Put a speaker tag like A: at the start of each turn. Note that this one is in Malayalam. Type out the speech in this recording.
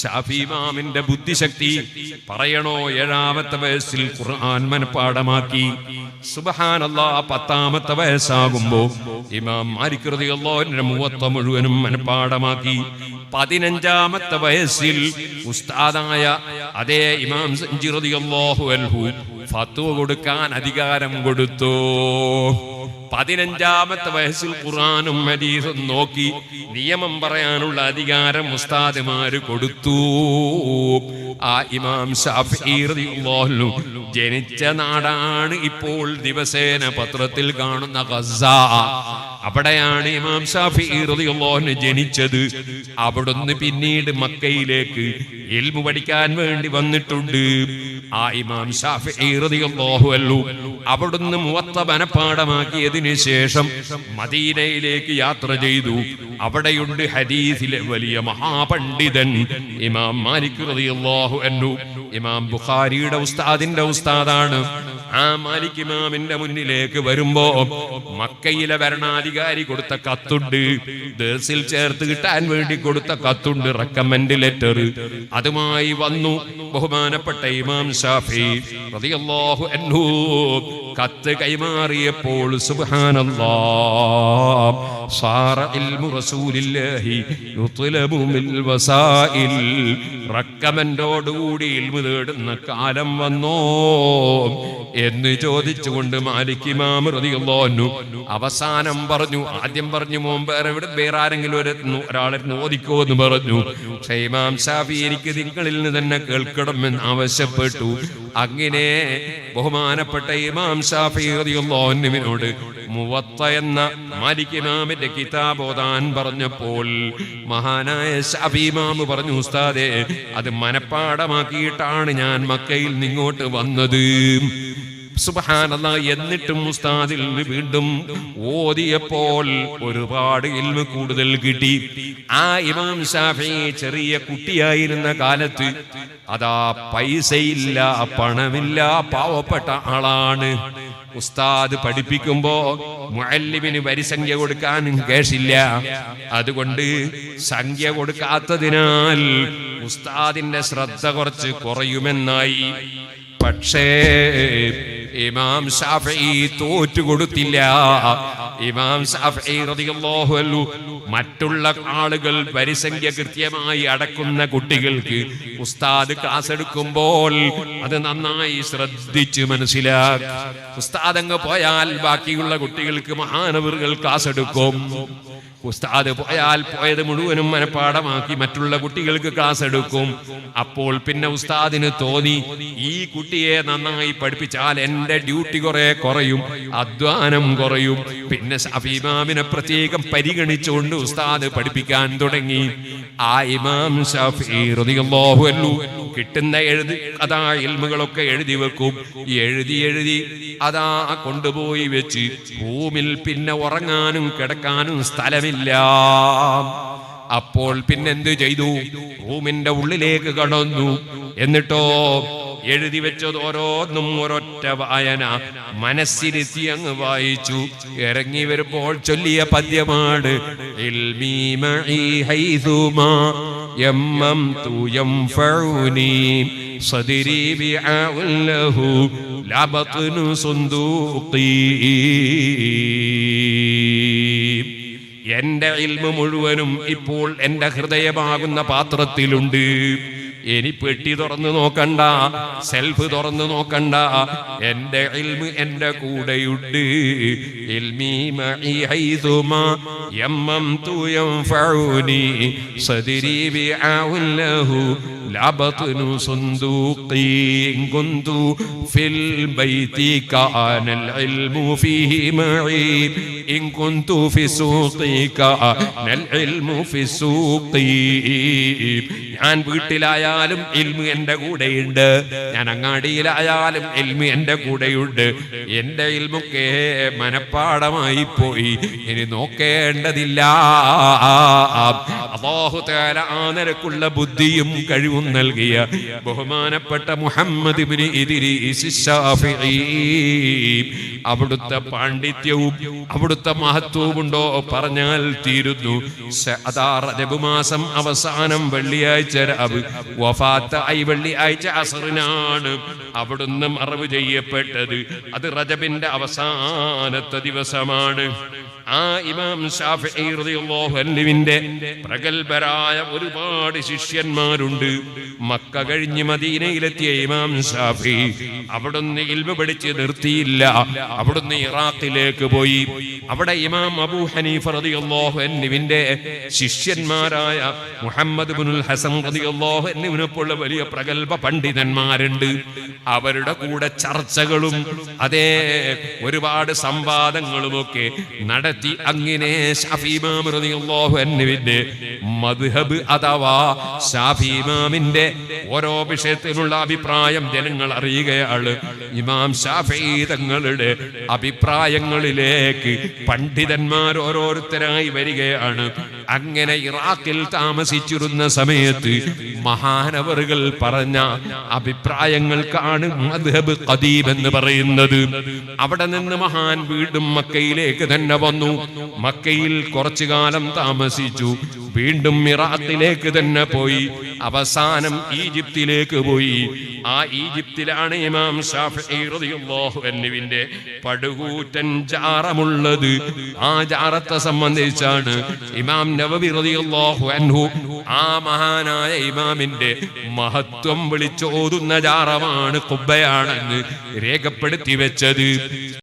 A: ഷാഫിമാമിന്റെ ബുദ്ധിശക്തി പറയണോ ഏഴാമത്തെ വയസ്സിൽ ഖുർആൻ മനപ്പാടമാക്കി സുബഹാനല്ലാ പത്താമത്തെ വയസ്സാകുമ്പോ ഇമാം മാലിക് റളിയല്ലാഹുവിന്റെ മൂവത്ത മുഴുവനും മനപ്പാടമാക്കി പതിനഞ്ചാമത്തെ വയസ്സിൽ ഉസ്താദായ അതേ ഇമാം സഞ്ചി റളിയല്ലാഹു അൻഹു ഫത്വ കൊടുക്കാൻ അധികാരം കൊടുത്തു. പതിനഞ്ചാമത്തെ വയസ്സിൽ ഖുറാനും ഹദീസും നോക്കി നിയമം പറയാനുള്ള അധികാരം ഉസ്താദുമാര് കൊടുത്തു. ആ ഇമാം ജനിച്ച നാടാണ് ഇപ്പോൾ ദിവസേന പത്രത്തിൽ കാണുന്ന ഗസ അവിടെയാണ് ഇമാം ഷാഫി റളിയല്ലാഹു ജനിച്ചത്. അവിടുന്ന് പിന്നീട് മക്കയിലേക്ക് ഇൽമു പഠിക്കാൻ വേണ്ടി വന്നിട്ടുണ്ട്. ആ ഇമാം ഷാഫി റളിയല്ലാഹു അൻഹു അവിടുന്ന് മുവത്ത മനപ്പാടമാക്കിയതിനു ശേഷം മദീനയിലേക്ക് യാത്ര ചെയ്തു. അവിടെയുണ്ട് ഹദീസിലെ വലിയ മഹാപണ്ഡിതൻ ഇമാം മാലിക് റളിയല്ലാഹു അൻഹു. ഇമാം ബുഖാരിയുടെ ഉസ്താദിന്റെ ഉസ്താദാണ്. ആ മാലിക് ഇമാമിന്റെ മുന്നിലേക്ക് വരുമ്പോ മക്കയിലെ ഭരണാധികാരി കൊടുത്ത കത്തുണ്ട്. ദർസിൽ ചേർത്ത് കിട്ടാൻ വേണ്ടി കൊടുത്ത കത്തുണ്ട് റെക്കമെൻഡ് ലെറ്റർ അതുമായി വന്നു ബഹുമാനപ്പെട്ട ഇമാം ഷാഫി റളിയല്ലാഹു അൻഹു. കത്ത് കൈമാറിയപ്പോൾ സുബ്ഹാനല്ലാഹ് ഇൽമു റസൂലില്ലാഹി യുത്ലബു മിൽ വസായിൽ റക്കമൻഡോടുകൂടി ഇൽമു തേടുന്ന കാലം വന്നോ എന്ന് ചോദിച്ചുകൊണ്ട് മാലിക് റളിയല്ലാഹു അൻഹു അവസാനം പറഞ്ഞു ആദ്യം പറഞ്ഞു മുമ്പ് ഇവിടെ വേറെ ആരെങ്കിലും ഒരു ഒരാളെ നോദിക്കോ എന്ന് പറഞ്ഞു. പക്ഷേ ഇമാം ഷാഫി എനിക്ക് നിങ്ങളിൽ നിന്ന് തന്നെ കേൾക്കണമെന്ന് ആവശ്യപ്പെട്ടു. അങ്ങനെ ബഹുമാനപ്പെട്ട ഇമാം ഷാഫി അൻഹുവിനോട് മുവത്ത എന്ന മാലിക് ഇമാമിന്റെ കിതാബ് ഓതാൻ പറഞ്ഞപ്പോൾ മഹാനായ ഷബീമാമ് പറഞ്ഞു ഉസ്താദേ അത് മനപ്പാടമാക്കിയിട്ടാണ് ഞാൻ മക്കയിൽ നിങ്ങോട്ട് വന്നത്. എന്നിട്ടും ഉസ്താദിൽ വീണ്ടും ഓതിയപ്പോൾ ഒരുപാട് ഇൽമ കൂടുതൽ കിട്ടി. ആ ഇമാം ഷാഫി ചെറിയ കുട്ടിയായിരുന്ന കാലത്ത് അതാ പൈസയില്ല പണമില്ല പാവപ്പെട്ട ആളാണ്. ഉസ്താദ് പഠിപ്പിക്കുമ്പോ മുഅല്ലിമിന് വരിസംഖ്യ കൊടുക്കാനും കേഷില്ല അതുകൊണ്ട് സംഖ്യ കൊടുക്കാത്തതിനാൽ ഉസ്താദിന്റെ ശ്രദ്ധ കുറച്ച് കുറയുമെന്നായി. പക്ഷേ ഇമാം ഷാഫി തോറ്റു കൊടുത്തില്ല. ഇമാം മറ്റുള്ള ആളുകൾ പരിസംഖ്യ കൃത്യമായി അടക്കുന്ന കുട്ടികൾക്ക് ഉസ്താദ് ക്ലാസ് എടുക്കുമ്പോൾ അത് നന്നായി ശ്രദ്ധിച്ച് മനസ്സിലാക്കി ഉസ്താദ് അങ്ങ് പോയാൽ ബാക്കിയുള്ള കുട്ടികൾക്ക് മഹാനവറുകൾ ക്ലാസ് എടുക്കും. ഉസ്താദ് പോയാൽ പോയത് മുഴുവനും മനഃപ്പാടമാക്കി മറ്റുള്ള കുട്ടികൾക്ക് ക്ലാസ് എടുക്കും. അപ്പോൾ പിന്നെ ഉസ്താദിന് തോന്നി ഈ കുട്ടിയെ നന്നായി പഠിപ്പിച്ചാൽ എന്റെ ഡ്യൂട്ടി കുറെ കുറയും അധ്വാനം കുറയും. പിന്നെ ഷഫീമാമിനെ പ്രത്യേകം പരിഗണിച്ചുകൊണ്ട് ഉസ്താദ് പഠിപ്പിക്കാൻ തുടങ്ങി. ആ ഇമാം ഷഫീ കിട്ടുന്ന എഴുതി അതാ ഇൽമുകളൊക്കെ എഴുതി വെക്കും. എഴുതി എഴുതി അതാ കൊണ്ടുപോയി വെച്ച് ഭൂമിൽ പിന്നെ ഉറങ്ങാനും കിടക്കാനും സ്ഥലമില്ല. അപ്പോൾ പിന്നെന്ത് ചെയ്തു? റൂമിന്റെ ഉള്ളിലേക്ക് കടന്നു. എന്നിട്ടോ എഴുതി വെച്ചത് ഓരോന്നും ഒരൊറ്റ വായന മനസ്സിരുത്തി അങ്ങ് വായിച്ചു. ഇറങ്ങി വരുമ്പോൾ ചൊല്ലിയ പദ്യമാണ് ഇൽമീ ഹൈസുമാ യമ്മംതു യംഫഉനി صدري بيعاء له لا بطن صندوقي എന്റെ ഇൽമ മുഴുവനും ഇപ്പോൾ എന്റെ ഹൃദയമാകുന്ന പാത്രത്തിലുണ്ട് ഇനി പെട്ടി തുറന്നു നോക്കണ്ട സെൽഫ് തുറന്നു നോക്കണ്ട. കൂടെയുണ്ട്. ഇൽമീ എം യമ്മംതു യൻഫഉനി സദരി ബിആഉൻ ലഹു لا بطن صندوقي إن كنت في البيت كان العلم فيه معي إن كنت في السوق كان العلم في السوق ഞാൻ വീട്ടിലായാലും ഇൽമു എന്റെ കൂടെയുണ്ട് ഞാൻ അങ്ങാടിയിലായാലും ഇൽമു എന്റെ കൂടെയുണ്ട് എന്റെ ഇൽമൊക്കെ മനപ്പാടമായി പോയി ഇനി നോക്കേണ്ടതില്ല അള്ളാഹു തആല ആ നിരക്കുള്ള ബുദ്ധിയും കഴിവും നൽകിയ ബഹുമാനപ്പെട്ട മുഹമ്മദ് അവിടുത്തെ പാണ്ഡിത്യവും അവിടുത്തെ മഹത്വവും ഉണ്ടോ പറഞ്ഞാൽ തീരുന്നു. അതാ മാസം അവസാനം വെള്ളിയാഴ്ച രാവ് വഫാത്ത് ആയി വെള്ളിയാഴ്ച അസറിനാണ് അവിടുന്ന് മറവ് ചെയ്യപ്പെട്ടത്. അത് റജബിന്റെ അവസാനത്തെ ദിവസമാണ്. ആ ഇമാം ഷാഫിന്റെ പ്രഗത്ഭരായ ഒരുപാട് ശിഷ്യന്മാരുണ്ട്. മക്ക കഴിഞ്ഞ് മദീനയിലെത്തിയ ഇമാം ഷാഫി അവിടുന്ന് ഇൽമ പഠിച്ച് നിർത്തിയില്ല. അവിടുന്ന് ഇറാഖിലേക്ക് പോയി. അവിടെ ഇമാം അബു ഹനീഫ് റളിയല്ലാഹു അൻഹുവിന്റെ ശിഷ്യന്മാരായ മുഹമ്മദ് ബുനുൽ ഹസൻ റളിയല്ലാഹു അൻഹുവിനെ പോലുള്ള വലിയ പ്രഗത്ഭ പണ്ഡിതന്മാരുണ്ട്. അവരുടെ കൂടെ ചർച്ചകളും അതേ ഒരുപാട് സംവാദങ്ങളുമൊക്കെ നടത്തി അങ്ങനെ ഷാഫി ഇമാം റളിയല്ലാഹു അൻഹുവിന്റെ മദ്ഹബ് അഥവാ ഷാഫി ഇമാമിന്റെ ഓരോ വിഷയത്തിലുള്ള അഭിപ്രായം ജനങ്ങൾ അറിയുകയാണ്. ഇമാം ഷാഫി തങ്ങളുടെ അഭിപ്രായങ്ങളിലേക്ക് പണ്ഡിതന്മാർ ഓരോരുത്തരായി വരികയാണ്. അങ്ങനെ ഇറാഖിൽ താമസിച്ചിരുന്ന സമയത്ത് മഹാനവറുകൾ പറഞ്ഞ അഭിപ്രായങ്ങൾക്കാണ് മദ്ഹബ് ഖദീം എന്ന് പറയുന്നത്. അവിടെ നിന്ന് മഹാൻ വീണ്ടും മക്കയിലേക്ക് തന്നെ വന്നു. മക്കയിൽ കുറച്ചു കാലം താമസിച്ചു. വീണ്ടും ഇറാഖിലേക്ക് തന്നെ പോയി. അവസാനം ഈജിപ്തിലേക്ക് പോയി. ആ ഈജിപ്തിലാണ് ഇമാം ഷാഫിന്റെ പടുകൂറ്റൻ ജാറമുള്ളത്. ആ ജാറത്തെ സംബന്ധിച്ചാണ് ഇമാം നവവി റളിയല്ലാഹു അൻഹു ആ മഹാനായ ഇമാമിന്റെ മഹത്വം വിളിച്ചോതുന്ന ജാറമാണ് കുബ്ബയാണെന്ന് രേഖപ്പെടുത്തി വെച്ചത്.